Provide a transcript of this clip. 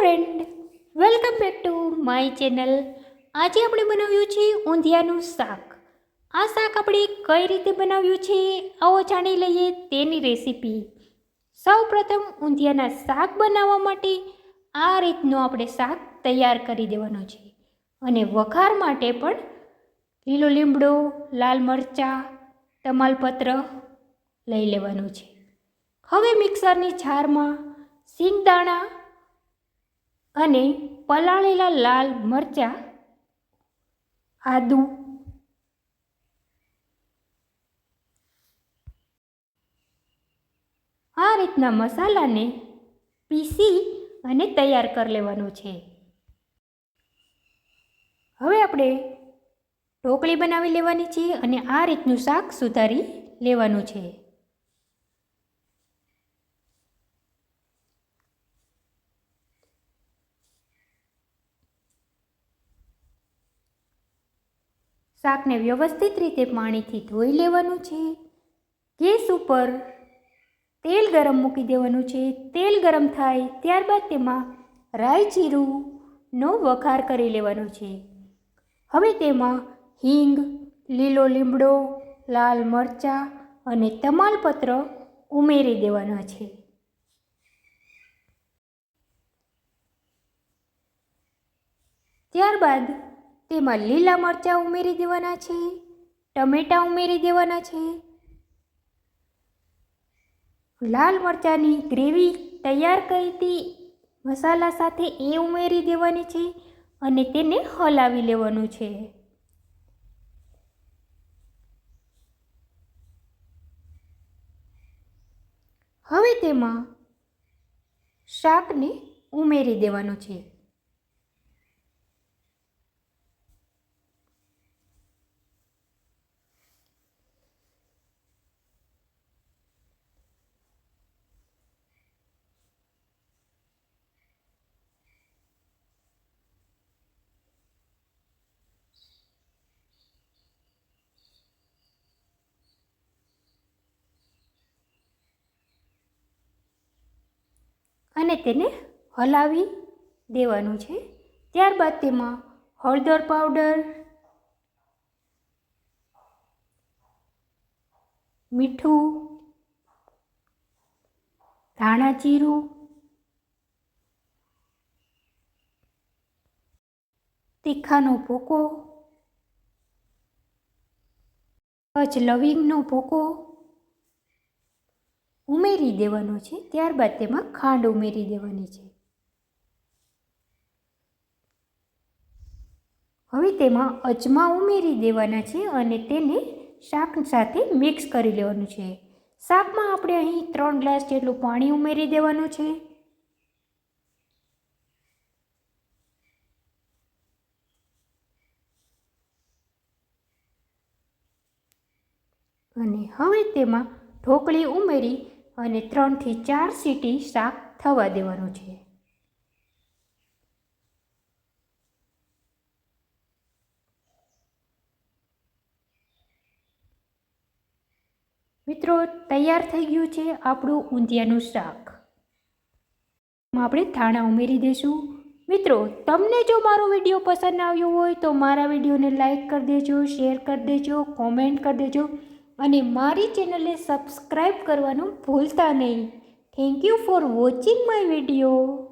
Friend welcome back to my channel આજે આપણે બનાવ્યું છે ઊંધિયાનું શાક. આ શાક આપણે કઈ રીતે બનાવ્યું છે આવો જાણી લઈએ તેની રેસીપી સૌ પ્રથમ ઊંધિયાના શાક બનાવવા માટે આ રીતનું આપણે શાક તૈયાર કરી દેવાનું છે. અને વઘાર માટે પણ લીલો લીમડો, લાલ મરચાં, તમાલપત્ર લઈ લેવાનું છે. હવે મિક્સરની જારમાં સિંગદાણા અને પલાળેલા લાલ મરચાં, આદું. આ રીતના મસાલાને પીસી અને તૈયાર કરી લેવાનું છે. હવે આપણે ઢોકળી બનાવી લેવાની છે અને આ રીતનું શાક સુધારી લેવાનું છે. શાકને વ્યવસ્થિત રીતે પાણીથી ધોઈ લેવાનું છે. ગેસ ઉપર તેલ ગરમ મૂકી દેવાનું છે. તેલ ગરમ થાય ત્યારબાદ તેમાં રાઈ જીરુંનો વઘાર કરી લેવાનો છે. હવે તેમાં હિંગ, લીલો લીમડો, લાલ મરચાં અને તમાલપત્ર ઉમેરી દેવાના છે. ત્યારબાદ તેમાં લીલા મરચાં ઉમેરી દેવાના છે, ટમેટાં ઉમેરી દેવાના છે. લાલ મરચાંની ગ્રેવી તૈયાર કરી હતી મસાલા સાથે એ ઉમેરી દેવાની છે અને તેને હલાવી લેવાનું છે. હવે તેમાં શાકને ઉમેરી દેવાનું છે. અને તેને હલાવી દેવાનું છે. ત્યારબાદ તેમાં હળદર પાવડર, મીઠું, ધાણા જીરું, તીખાનો ભૂકો, કચ્છ લવિંગનો ભૂકો ઉમેરી દેવાનો છે, ત્યારબાદ તેમાં ખાંડ ઉમેરી દેવાની છે. હવે તેમાં અજમા ઉમેરી દેવાના છે અને તેને શાક સાથે મિક્સ કરી લેવાનું છે. શાકમાં આપણે અહીં ત્રણ ગ્લાસ જેટલું પાણી ઉમેરી દેવાનું છે. અને હવે તેમાં ઢોકળી ઉમેરી અને ત્રણથી ચાર સીટી શાક થવા દેવાનું છે. મિત્રો, તૈયાર થઈ ગયું છે આપણું ઊંધિયાનું શાક. આપણે ધાણા ઉમેરી દઈશું. મિત્રો, તમને જો મારો વીડિયો પસંદ આવ્યો હોય તો મારા વિડીયોને લાઈક કરી દેજો, શેર કરી દેજો, કોમેન્ટ કરી દેજો. અને મારી ચેનલને સબસ્ક્રાઈબ કરવાનું ભૂલતા નહીં. Thank you for watching my video